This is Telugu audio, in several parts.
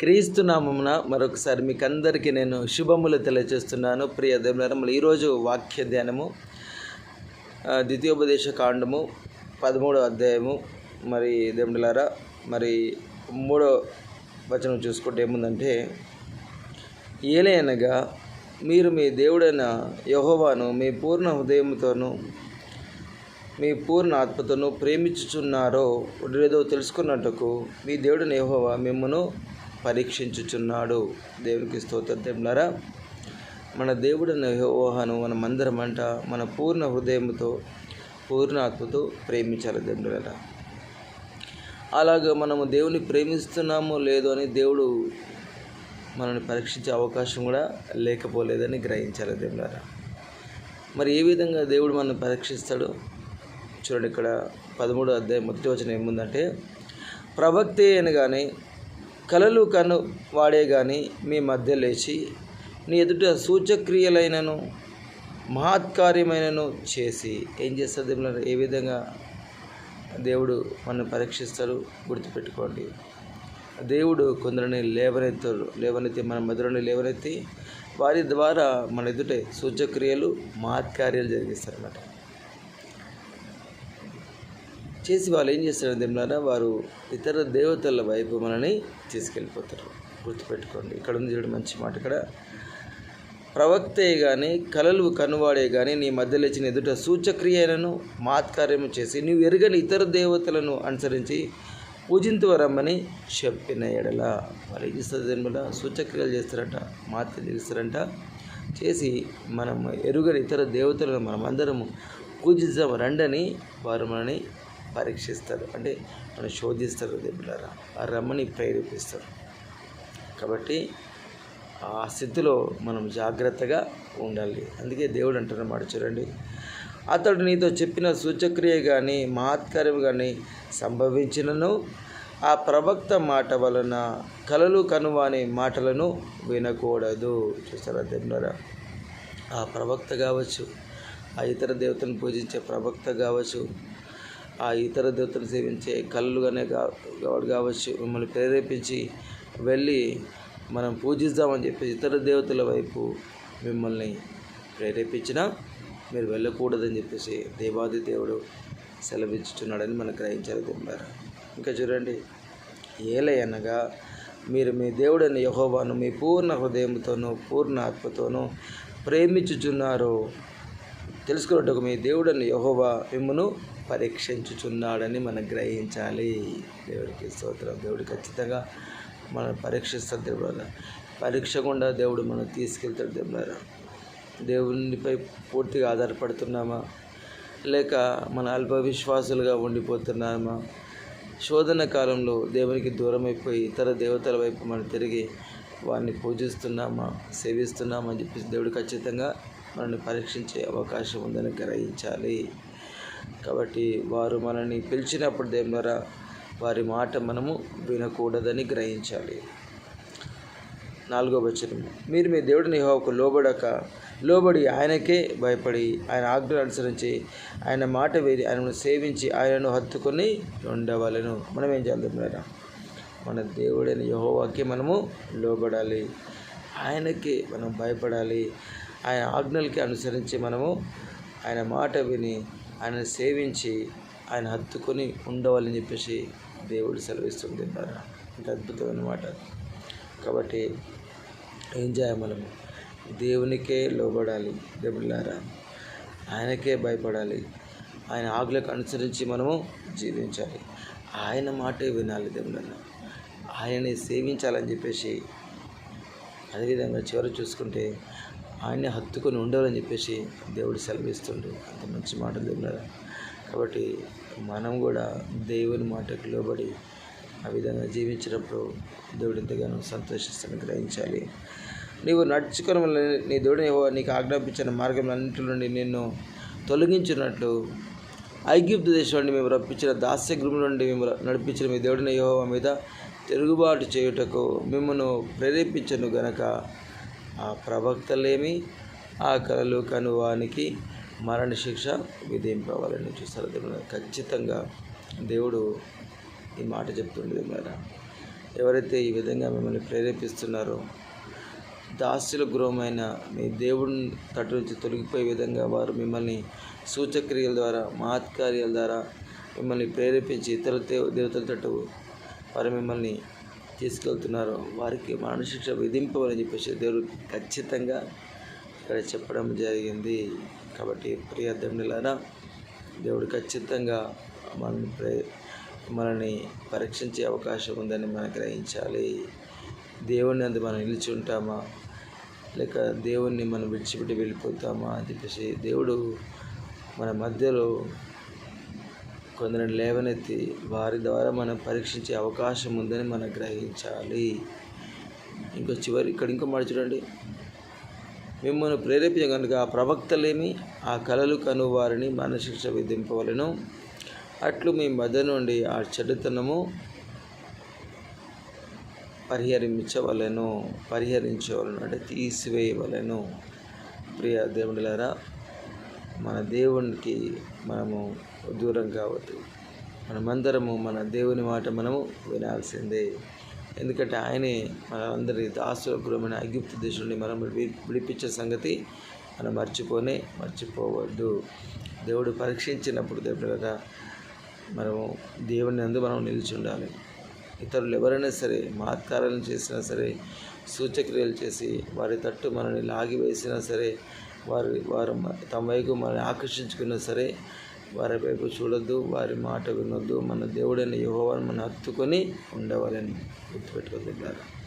క్రీస్తు నామమున మరొకసారి మీకు అందరికీ నేను శుభములు తెలియజేస్తున్నాను. ప్రియ దేవులరములు ఈరోజు వాక్య ధ్యానము ద్వితీయోపదేశ కాండము పదమూడో అధ్యాయము. మరి దేవుడులారా మరి మూడో వచనం చూసుకుంటే ఏముందంటే ఏలే అనగా మీరు మీ దేవుడైన యహోవాను మీ పూర్ణ హృదయంతోనూ మీ పూర్ణ ఆత్మతోనూ ప్రేమించుచున్నారో లేదో తెలుసుకున్నట్టుకు మీ దేవుడిని యహోవా మిమ్మను పరీక్షించుచున్నాడు. దేవునికి స్తోత్రంలారా మన దేవుడన్న యెహోవాను మనం అందరం అంట మన పూర్ణ హృదయంతో పూర్ణాత్మతో ప్రేమించాలి దేవుడులారా అలాగ మనము దేవుని ప్రేమిస్తున్నామో లేదో అని దేవుడు మనల్ని పరీక్షించే అవకాశం కూడా లేకపోలేదని గ్రహించాలి దేవులారా మరి ఏ విధంగా దేవుడు మనల్ని పరీక్షిస్తాడు? చూడండి ఇక్కడ పదమూడో అధ్యాయం మొదటి వచనం ఏముందంటే ప్రవక్తే అనగానే కలలు కను వాడే కానీ మీ మధ్య లేచి నీ ఎదుట సూచక్రియలైనను మహత్కార్యమైనను చేసి ఏం చేస్తారు దేవుడు ఏ విధంగా దేవుడు మనం పరీక్షిస్తారు గుర్తుపెట్టుకోండి. దేవుడు కొందరిని లేవనెత్తారు లేవనెత్తి మన మధురని లేవనెత్తి వారి ద్వారా మన ఎదుటే సూచక్రియలు మహత్కార్యాలు జరిగిస్తారన్నమాట. చేసి వాళ్ళు ఏం చేస్తారు దేవులారా వారు ఇతర దేవతల వైపు మనని తీసుకెళ్ళిపోతారు. గుర్తుపెట్టుకోండి ఇక్కడ ఉంది చూడు మంచి మాట ఇక్కడ. ప్రవక్తే కానీ కలలు కనువాడే కానీ నీ మధ్య లేచిన ఎదుట సూచక్రియలను మాత్కార్యము చేసి నీవు ఎరుగని ఇతర దేవతలను అనుసరించి పూజింతువరమ్మని చెప్పిన ఎడల. వాళ్ళు ఏం చేస్తారు దేనివల్ల సూచక్రియలు చేస్తారంట మాత్ర చేస్తారంట. చేసి మనం ఎరుగని ఇతర దేవతలను మనం అందరము పూజిద్దాం రండని వారు మనని పరీక్షిస్తారు. అంటే మనం శోధిస్తారు దేవులారా. ఆ రమ్మని ప్రేరేపిస్తారు. కాబట్టి ఆ స్థితిలో మనం జాగ్రత్తగా ఉండాలి. అందుకే దేవుడు అంటున్నమాట చూడండి. అతడు నీతో చెప్పిన సూచక్రియ కానీ మహత్కార్యం కానీ సంభవించినను ఆ ప్రవక్త మాట వలన కలలు కనువాని మాటలను వినకూడదు. చూస్తారా దేవులారా? ఆ ప్రవక్త కావచ్చు ఆ ఇతర దేవతను పూజించే ప్రవక్త కావచ్చు ఆ ఇతర దేవతలు సేవించే కళ్ళుగానే కావడు కావచ్చు మిమ్మల్ని ప్రేరేపించి వెళ్ళి మనం పూజిద్దామని చెప్పి ఇతర దేవతల వైపు మిమ్మల్ని ప్రేరేపించినా మీరు వెళ్ళకూడదని చెప్పేసి దేవాది దేవుడు సెలవించుతున్నాడని మనం గ్రహించాలి దేవుడారా ఇంకా చూడండి ఏలే అనగా మీరు మీ దేవుడైన యహోవాను మీ పూర్ణ హృదయంతోనూ పూర్ణ ఆత్మతోనూ ప్రేమించుచున్నారు తెలుసుకున్నట్టుకు మీ దేవుడని యహోవా మిమ్మను పరీక్షించుచున్నాడని మనం గ్రహించాలి. దేవుడికి స్తోత్రం. దేవుడు ఖచ్చితంగా మనం పరీక్షిస్తాడు దేవుడు పరీక్ష గుండా దేవుడు మనం తీసుకెళ్తాడు దేవుడు దేవునిపై పూర్తిగా ఆధారపడుతున్నామా? లేక మన అల్ప విశ్వాసులుగా ఉండిపోతున్నామా? శోధన కాలంలో దేవునికి దూరం అయిపోయి ఇతర దేవతల వైపు మనం తిరిగి వారిని పూజిస్తున్నామా? సేవిస్తున్నామా అని చెప్పేసి దేవుడు ఖచ్చితంగా మనల్ని పరీక్షించే అవకాశం ఉందని గ్రహించాలి. కాబట్టి వారు మనల్ని పిలిచినప్పుడు దేని ద్వారా వారి మాట మనము వినకూడదని గ్రహించాలి. నాలుగో వచనం. మీరు మీ దేవుడిని యెహోవాకు లోబడక లోబడి ఆయనకే భయపడి ఆయన ఆజ్ఞలు అనుసరించి ఆయన మాట వేది ఆయనను సేవించి ఆయనను హత్తుకొని ఉండవలను. మనం ఏం చేద్దాం మన దేవుడైన యహోవాకి మనము లోబడాలి. ఆయనకి మనం భయపడాలి. ఆయన ఆజ్ఞలకి అనుసరించి మనము ఆయన మాట విని ఆయన సేవించి ఆయన హత్తుకొని ఉండవాలని చెప్పేసి దేవుడు సెలవిస్తుంది. అంటే అద్భుతమైన మాట. కాబట్టి ఏం చేయాలి మనము? దేవునికే లోబడాలి దేవుళ్ళారా? ఆయనకే భయపడాలి. ఆయన ఆజ్ఞలకు అనుసరించి మనము జీవించాలి. ఆయన మాటే వినాలి దేవులన్నా ఆయనని సేవించాలని చెప్పేసి అదేవిధంగా చివరి చూసుకుంటే ఆయన్ని హత్తుకొని ఉండాలని చెప్పేసి దేవుడు సెలవిస్తుండే. అంత మంచి మాటలు దేవులారా కాబట్టి మనం కూడా దేవుని మాటకు లోబడి ఆ విధంగా జీవించినప్పుడు దేవుడు ఎంతగానో సంతోషిస్తాను గ్రహించాలి. నీవు నడుచుకొని నీ దేవుడు నీకు ఆజ్ఞాపించిన మార్గంలన్నింటి నుండి నిన్ను తొలగించినట్లు ఐగిప్తు దేశం నుండి మేము రప్పించిన దాస్య గృహం నుండి మేము నడిపించిన మీ దేవుడిని యెహోవా మీద తిరుగుబాటు చేయుటకు మిమ్మను ప్రేరేపించను గనక ఆ ప్రవక్తలేమి ఆ కలలు కనువానికి మరణశిక్ష విధింపవాలని చూస్తారు. దేవుడు ఖచ్చితంగా దేవుడు ఈ మాట చెప్తుండేది మేడం ఎవరైతే ఈ విధంగా మిమ్మల్ని ప్రేరేపిస్తున్నారో దాస్యుల గృహమైన మీ దేవుని తట్టు నుంచి తొలగిపోయే విధంగా వారు మిమ్మల్ని సూచక్రియల ద్వారా మహత్కార్యాల ద్వారా మిమ్మల్ని ప్రేరేపించి ఇతర దేవ- దేవతల తట్టు వారు మిమ్మల్ని తీసుకెళ్తున్నారు. వారికి మరణశిక్ష విధింపవని చెప్పేసి దేవుడు ఖచ్చితంగా ఇక్కడ చెప్పడం జరిగింది. కాబట్టి ప్రియ దండులారా దేవుడు ఖచ్చితంగా మనల్ని ప్రే మనల్ని పరీక్షించే అవకాశం ఉందని మనం గ్రహించాలి. దేవుని అందు మనం నిలిచి ఉంటామా? లేక దేవుణ్ణి మనం విడిచిపెట్టి వెళ్ళిపోతామా అని చెప్పేసి దేవుడు మన మధ్యలో కొందరిని లేవనెత్తి వారి ద్వారా మనం పరీక్షించే అవకాశం ఉందని మనం గ్రహించాలి. ఇంకో చివరి ఇక్కడ ఇంకో మాట చూడండి. మిమ్మల్ని ప్రేరేపించగనుక ఆ ప్రవక్తలేమి ఆ కళలు కను వారిని మరణశిక్ష విధింపవలను. అట్లు మీ మధ్య నుండి ఆ చెడుతనము పరిహరించవలను పరిహరించవలను అంటే తీసివేయవలను. ప్రియ దేవుడిలారా మన దేవునికి మనము దూరం కావద్దు. మనమందరము మన దేవుని మాట మనము వినాల్సిందే. ఎందుకంటే ఆయనే మనందరి దాసుల గురమైన ఐగుప్తు దేశం నుండి మనం విడిపించే సంగతి మనం మర్చిపోనే మర్చిపోవద్దు. దేవుడు పరీక్షించినప్పుడు దేవుడు మనము దేవుని అందు మనం నిలిచి ఉండాలి. ఇతరులు ఎవరైనా సరే మహత్కారాలను చేసినా సరే సూచక్రియలు చేసి వారి తట్టు మనల్ని లాగివేసినా సరే వారి వారు తమ వైపు మనల్ని ఆకర్షించుకున్నా సరే వారి వైపు చూడొద్దు వారి మాట వినొద్దు. మన దేవుడైన యెహోవాను మనం హత్తుకొని ఉండవాలని గుర్తుపెట్టుకోగలిగారు.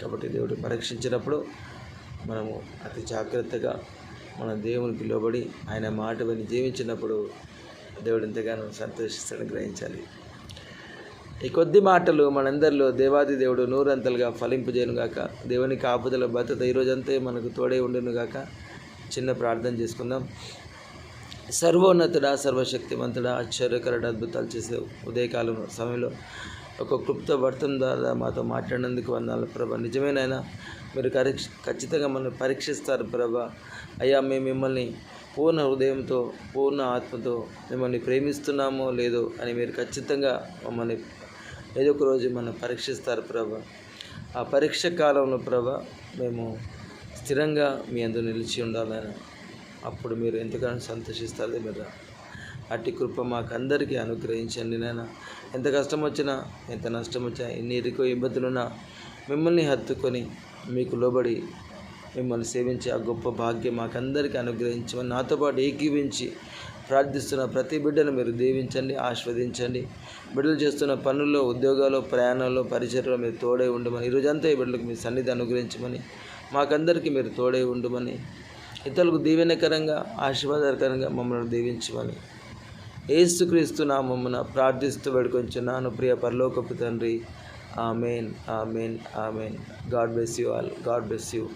కాబట్టి దేవుడు పరీక్షించినప్పుడు మనము అతి జాగ్రత్తగా మన దేవునికి లోబడి ఆయన మాట విని జీవించినప్పుడు దేవుడు ఎంతగానో సంతోషిస్తాడని గ్రహించాలి. ఈ కొద్ది మాటలు మనందరిలో దేవాది దేవుడు నూరంతలుగా ఫలింపజేయనుగాక దేవునికి ఆపుదల భద్రత ఈరోజంతా మనకు తోడే ఉండునుగాక చిన్న ప్రార్థన చేసుకుందాం. సర్వోన్నతుడా సర్వశక్తివంతుడా ఆశ్చర్యకరుడు అద్భుతాలు చేసే ఉదయకాలం సమయంలో ఒక క్లుప్త వర్తం ద్వారా మాతో మాట్లాడినందుకు వందాలు ప్రభా. నిజమేనైనా మీరు పరీక్ష ఖచ్చితంగా మనల్ని పరీక్షిస్తారు ప్రభా. అయ్యా మేము మిమ్మల్ని పూర్ణ హృదయంతో పూర్ణ ఆత్మతో మిమ్మల్ని ప్రేమిస్తున్నామో లేదో అని మీరు ఖచ్చితంగా మమ్మల్ని ఏదో ఒక రోజు మనం పరీక్షిస్తారు ప్రభా. ఆ పరీక్ష కాలంలో ప్రభా మేము స్థిరంగా మీ అందరూ నిలిచి ఉండాలని అప్పుడు మీరు ఎంతగానో సంతోషిస్తారు మీరు అట్టి కృప మాకు అందరికీ అనుగ్రహించండి నాయన. ఎంత కష్టం వచ్చినా ఎంత నష్టం వచ్చినా ఎన్ని ఇరుకో ఇబ్బందులున్నా మిమ్మల్ని హత్తుకొని మీకు లోబడి మిమ్మల్ని సేవించే ఆ గొప్ప భాగ్యం మాకందరికీ అనుగ్రహించమని నాతో పాటు ఏకీవించి ప్రార్థిస్తున్న ప్రతి బిడ్డను మీరు దీవించండి ఆస్వాదించండి బిడ్డలు చేస్తున్న పనుల్లో ఉద్యోగాల్లో ప్రయాణాల్లో పరిచయంలో మీరు తోడై ఉండమని ఈరోజంతా ఈ బిడ్డలకు మీ సన్నిధి అనుగ్రహించమని మాకందరికీ మీరు తోడై ఉండమని ఇతరులకు దీవెనకరంగా ఆశీర్వాదకరంగా మమ్మల్ని దీవించమని. ఏసుక్రీస్తు నామమున ప్రార్థిస్తూ వేడుకొంచున్నాను. ప్రియ పరలోకపు తండ్రి amen amen amen. God bless you all. God bless you.